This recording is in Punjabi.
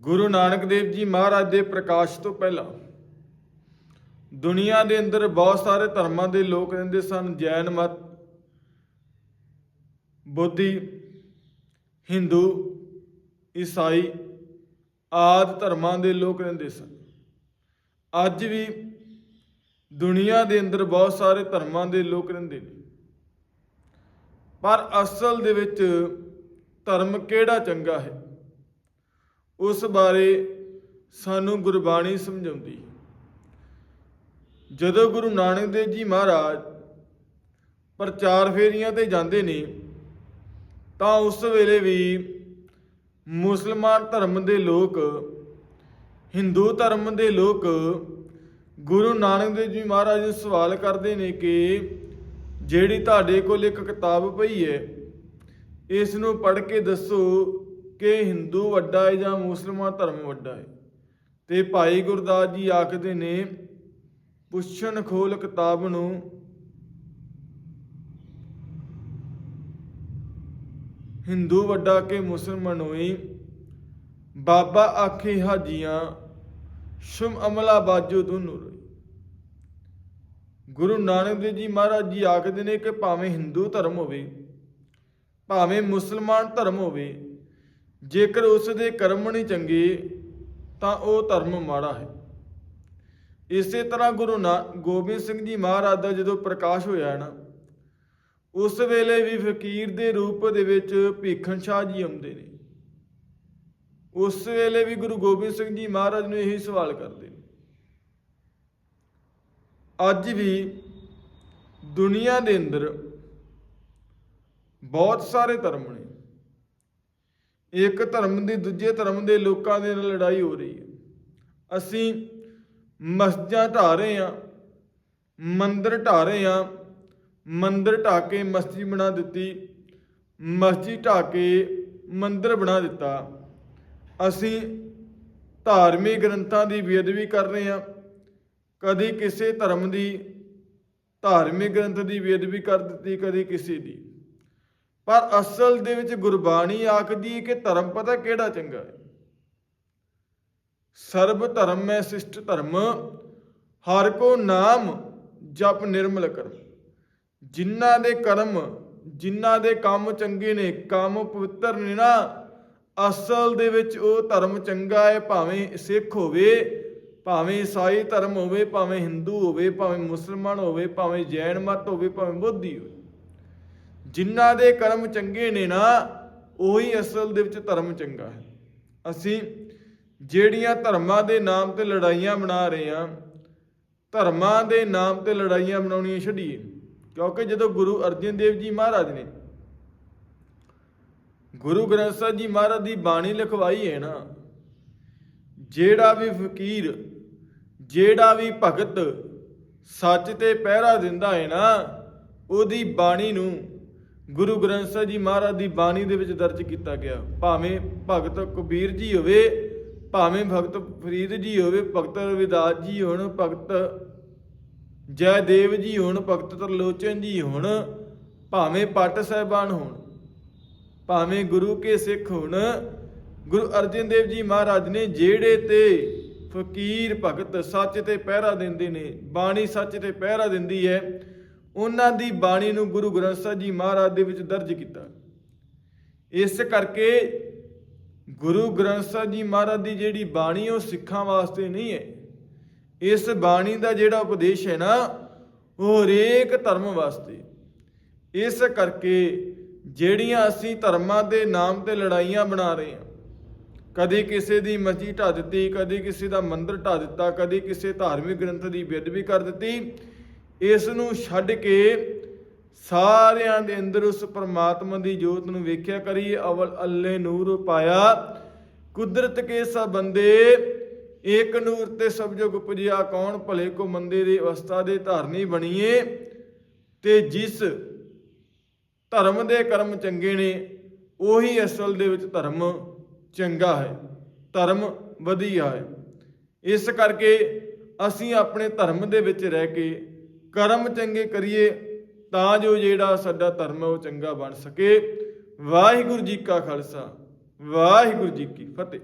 ਗੁਰੂ ਨਾਨਕ ਦੇਵ ਜੀ ਮਹਾਰਾਜ ਦੇ ਪ੍ਰਕਾਸ਼ ਤੋਂ ਪਹਿਲਾਂ ਦੁਨੀਆ ਦੇ ਅੰਦਰ ਬਹੁਤ ਸਾਰੇ ਧਰਮਾਂ ਦੇ ਲੋਕ ਰਹਿੰਦੇ ਸਨ, ਜੈਨ ਮਤ, ਬੋਧੀ, ਹਿੰਦੂ, ਈਸਾਈ ਆਦ ਧਰਮਾਂ ਦੇ ਲੋਕ ਰਹਿੰਦੇ ਸਨ। ਅੱਜ ਵੀ ਦੁਨੀਆ ਦੇ ਅੰਦਰ ਬਹੁਤ ਸਾਰੇ ਧਰਮਾਂ ਦੇ ਲੋਕ ਰਹਿੰਦੇ ਨੇ। ਪਰ ਅਸਲ ਦੇ ਵਿੱਚ ਧਰਮ ਕਿਹੜਾ ਚੰਗਾ ਹੈ? ਉਸ ਬਾਰੇ ਸਾਨੂੰ ਗੁਰਬਾਣੀ ਸਮਝਾਉਂਦੀ ਜਦੋਂ ਗੁਰੂ ਨਾਨਕ ਦੇਵ ਜੀ ਮਹਾਰਾਜ ਪ੍ਰਚਾਰ ਫੇਰੀਆਂ ਤੇ ਜਾਂਦੇ ਨੇ, ਤਾਂ ਉਸ ਵੇਲੇ ਵੀ ਮੁਸਲਮਾਨ ਧਰਮ ਦੇ ਲੋਕ, ਹਿੰਦੂ ਧਰਮ ਦੇ ਲੋਕ ਗੁਰੂ ਨਾਨਕ ਦੇਵ ਜੀ ਮਹਾਰਾਜ ਨੂੰ ਸਵਾਲ ਕਰਦੇ ਨੇ ਕਿ ਜਿਹੜੀ ਤੁਹਾਡੇ ਕੋਲ ਇੱਕ ਕਿਤਾਬ ਪਈ ਹੈ, ਇਸ ਨੂੰ ਪੜ੍ਹ ਕੇ ਦੱਸੋ ਕਿ ਹਿੰਦੂ ਵੱਡਾ ਹੈ ਜਾਂ ਮੁਸਲਮਾਨ, ਧਰਮ ਵੱਡਾ ਹੈ ਤੇ ਭਾਈ ਗੁਰਦਾਸ ਜੀ ਆਖਦੇ ਨੇ, ਪੁੱਛਣ ਖੋਲ ਕਿਤਾਬ ਨੂੰ, ਹਿੰਦੂ ਵੱਡਾ ਕਿ ਮੁਸਲਮਾਨ ਹੋਈ, ਬਾਬਾ ਆਖੇ ਹਾਜੀਆਂ ਸ਼ੁਮ ਅਮਲਾ ਬਾਜੋ ਦੁਨੂ ਰੋਈ ਗੁਰੂ ਨਾਨਕ ਦੇਵ ਜੀ ਮਹਾਰਾਜ ਜੀ ਆਖਦੇ ਨੇ ਕਿ ਭਾਵੇਂ ਹਿੰਦੂ ਧਰਮ ਹੋਵੇ, ਭਾਵੇਂ ਮੁਸਲਮਾਨ ਧਰਮ ਹੋਵੇ ਜੇਕਰ ਉਸ ਦੇ ਕਰਮ ਨਹੀਂ ਚੰਗੇ, ਤਾਂ ਉਹ ਧਰਮ ਮਾੜਾ ਹੈ। ਇਸੇ ਤਰ੍ਹਾਂ ਗੁਰੂ ਨਾ, ਗੋਬਿੰਦ ਸਿੰਘ ਜੀ ਮਹਾਰਾਜ ਦਾ ਜਦੋਂ ਪ੍ਰਕਾਸ਼ ਹੋਇਆ ਨਾ, ਉਸ ਵੇਲੇ ਵੀ ਫਕੀਰ ਦੇ ਰੂਪ ਦੇ ਵਿੱਚ ਭੀਖਣ ਸ਼ਾਹ ਜੀ ਆਉਂਦੇ ਨੇ। ਉਸ ਵੇਲੇ ਵੀ ਗੁਰੂ ਗੋਬਿੰਦ ਸਿੰਘ ਜੀ ਮਹਾਰਾਜ ਨੂੰ ਇਹੀ ਸਵਾਲ ਕਰਦੇ ਨੇ। ਅੱਜ ਵੀ ਦੁਨੀਆ ਦੇ ਅੰਦਰ ਬਹੁਤ ਸਾਰੇ ਧਰਮ ਨੇ। ਇੱਕ ਧਰਮ ਦੀ ਦੂਜੇ ਧਰਮ ਦੇ ਲੋਕਾਂ ਦੇ ਨਾਲ ਲੜਾਈ ਹੋ ਰਹੀ ਹੈ। ਅਸੀਂ ਮਸਜਿਦਾਂ ਢਾ ਰਹੇ ਹਾਂ, ਮੰਦਰ ਢਾ ਰਹੇ ਹਾਂ, ਮੰਦਰ ਢਾ ਕੇ ਮਸਜਿਦ ਬਣਾ ਦਿੱਤੀ, ਮਸਜਿਦ ਢਾ ਕੇ ਮੰਦਰ ਬਣਾ ਦਿੱਤਾ। ਅਸੀਂ ਧਾਰਮਿਕ ਗ੍ਰੰਥਾਂ ਦੀ ਬੇਅਦਬੀ ਕਰ ਰਹੇ ਹਾਂ। ਕਦੀ ਕਿਸੇ ਧਰਮ ਦੀ ਧਾਰਮਿਕ ਗ੍ਰੰਥ ਦੀ ਬੇਅਦਬੀ ਕਰ ਦਿੱਤੀ, ਕਦੀ ਕਿਸੇ ਦੀ। ਪਰ ਅਸਲ ਦੇ ਵਿੱਚ ਗੁਰਬਾਣੀ ਆਖਦੀ ਹੈ ਕਿ ਧਰਮ ਪਤਾ ਕਿਹੜਾ ਚੰਗਾ ਹੈ? ਸਰਬ ਧਰਮ ਮੈਂ ਸਿਸ਼ਟ ਧਰਮ। ਹਰ ਕੋ ਨਾਮ ਜਪ ਨਿਰਮਲ ਕਰਮ। ਜਿਨ੍ਹਾਂ ਦੇ ਕਰਮ, ਜਿਨ੍ਹਾਂ ਦੇ ਕੰਮ ਚੰਗੇ ਨੇ, ਕੰਮ ਪਵਿੱਤਰ ਨੇ ਨਾ, ਅਸਲ ਦੇ ਵਿੱਚ ਉਹ ਧਰਮ ਚੰਗਾ ਹੈ, ਭਾਵੇਂ ਸਿੱਖ ਹੋਵੇ, ਭਾਵੇਂ ਈਸਾਈ ਧਰਮ ਹੋਵੇ, ਭਾਵੇਂ ਹਿੰਦੂ ਹੋਵੇ, ਭਾਵੇਂ ਮੁਸਲਮਾਨ ਹੋਵੇ, ਭਾਵੇਂ ਜੈਨ ਮਤ ਹੋਵੇ, ਭਾਵੇਂ ਬੁੱਧੀ ਹੋਵੇ। ਜਿਨ੍ਹਾਂ ਦੇ ਕਰਮ ਚੰਗੇ ਨੇ ਨਾ, ਉਹੀ ਅਸਲ ਦੇ ਵਿੱਚ ਧਰਮ ਚੰਗਾ ਹੈ। ਅਸੀਂ ਜਿਹੜੀਆਂ ਧਰਮਾਂ ਦੇ ਨਾਮ ਤੇ ਲੜਾਈਆਂ ਬਣਾ ਰਹੇ ਹਾਂ, ਧਰਮਾਂ ਦੇ ਨਾਮ ਤੇ ਲੜਾਈਆਂ ਬਣਾਉਣੀਆਂ ਛੱਡੀਏ, ਕਿਉਂਕਿ ਜਦੋਂ ਗੁਰੂ ਅਰਜਨ ਦੇਵ ਜੀ ਮਹਾਰਾਜ ਨੇ ਗੁਰੂ ਗ੍ਰੰਥ ਸਾਹਿਬ ਜੀ ਮਹਾਰਾਜ ਦੀ ਬਾਣੀ ਲਿਖਵਾਈ ਹੈ ਨਾ, ਜਿਹੜਾ ਵੀ ਫਕੀਰ, ਜਿਹੜਾ ਵੀ ਭਗਤ ਸੱਚ ਤੇ ਪਹਿਰਾ ਦਿੰਦਾ ਹੈ ਨਾ, ਉਹਦੀ ਬਾਣੀ ਨੂੰ ਗੁਰੂ ਗ੍ਰੰਥ ਸਾਹਿਬ ਜੀ ਮਹਾਰਾਜ ਦੀ ਬਾਣੀ ਦੇ ਵਿੱਚ ਦਰਜ ਕੀਤਾ ਗਿਆ, ਭਾਵੇਂ ਭਗਤ ਕਬੀਰ ਜੀ ਹੋਵੇ, ਭਾਵੇਂ ਭਗਤ ਫਰੀਦ ਜੀ ਹੋਵੇ, ਭਗਤ ਰਵਿਦਾਸ ਜੀ ਹੋਣ, ਭਗਤ ਜੈਦੇਵ ਜੀ ਹੋਣ, ਭਗਤ ਤਰਲੋਚਨ ਜੀ ਹੋਣ, ਭਾਵੇਂ ਪੱਟ ਸਾਹਿਬਾਨ ਹੋਣ, ਭਾਵੇਂ ਗੁਰੂ ਕੇ ਸਿੱਖ ਹੋਣ, ਗੁਰੂ ਅਰਜਨ ਦੇਵ ਜੀ ਮਹਾਰਾਜ ਨੇ ਜਿਹੜੇ ਤੇ ਫਕੀਰ ਭਗਤ ਸੱਚ ਤੇ ਪਹਿਰਾ ਦਿੰਦੇ ਨੇ, ਬਾਣੀ ਸੱਚ ਤੇ ਪਹਿਰਾ ਦਿੰਦੀ ਹੈ ਉਹਨਾਂ ਦੀ ਬਾਣੀ ਨੂੰ ਗੁਰੂ ਗ੍ਰੰਥ ਸਾਹਿਬ ਜੀ ਮਹਾਰਾਜ ਦੇ ਵਿੱਚ ਦਰਜ ਕੀਤਾ। ਇਸ ਕਰਕੇ ਗੁਰੂ ਗ੍ਰੰਥ ਸਾਹਿਬ ਜੀ ਮਹਾਰਾਜ ਦੀ ਜਿਹੜੀ ਬਾਣੀ ਉਹ ਸਿੱਖਾਂ ਵਾਸਤੇ ਨਹੀਂ ਹੈ। ਇਸ ਬਾਣੀ ਦਾ ਜਿਹੜਾ ਉਪਦੇਸ਼ ਹੈ ਨਾ, ਉਹ ਹਰੇਕ ਧਰਮ ਵਾਸਤੇ। ਇਸ ਕਰਕੇ ਜਿਹੜੀਆਂ ਅਸੀਂ ਧਰਮਾਂ ਦੇ ਨਾਮ ਤੇ ਲੜਾਈਆਂ ਬਣਾ ਰਹੇ ਹਾਂ, ਕਦੇ ਕਿਸੇ ਦੀ ਮਸਜਿਦ ਢਾ ਦਿੱਤੀ, ਕਦੇ ਕਿਸੇ ਦਾ ਮੰਦਿਰ ਢਾ ਦਿੱਤਾ, ਕਦੇ ਕਿਸੇ ਧਾਰਮਿਕ ਗ੍ਰੰਥ ਦੀ ਬੇਅਦਬੀ ਕਰ ਦਿੱਤੀ ਇਸ ਨੂੰ ਛੱਡ ਕੇ ਸਾਰਿਆਂ ਦੇ ਅੰਦਰ ਉਸ ਪਰਮਾਤਮਾ ਦੀ ਜੋਤ ਨੂੰ ਵੇਖਿਆ ਕਰੀਏ, ਅਵਲ ਅੱਲੇ ਨੂਰ ਪਾਇਆ। ਕੁਦਰਤ ਕੇ ਸਭ ਬੰਦੇ, ਏਕ ਨੂਰ ਤੇ ਸਭ ਜੁਗ ਪੁਜਿਆ ਕੌਣ ਭਲੇ ਕੋ ਮੰਦੇ ਦੀ ਅਵਸਥਾ ਦੇ ਧਾਰਨੀ ਬਣੀਏ। ਤੇ ਜਿਸ ਧਰਮ ਦੇ ਕਰਮ ਚੰਗੇ ਨੇ, ਉਹੀ ਅਸਲ ਦੇ ਵਿੱਚ ਧਰਮ ਚੰਗਾ ਹੈ, ਧਰਮ ਵਧੀਆ ਹੈ। ਇਸ ਕਰਕੇ ਅਸੀਂ ਆਪਣੇ ਧਰਮ ਦੇ ਵਿੱਚ ਰਹਿ ਕੇ ਕਰਮ ਚੰਗੇ ਕਰੀਏ, ਤਾਂ ਜੋ ਜਿਹੜਾ ਸਾਡਾ ਧਰਮ ਹੈ ਉਹ ਚੰਗਾ ਬਣ ਸਕੇ। ਵਾਹਿਗੁਰੂ ਜੀ ਕਾ ਖਾਲਸਾ, ਵਾਹਿਗੁਰੂ ਜੀ ਕੀ ਫਤਿਹ।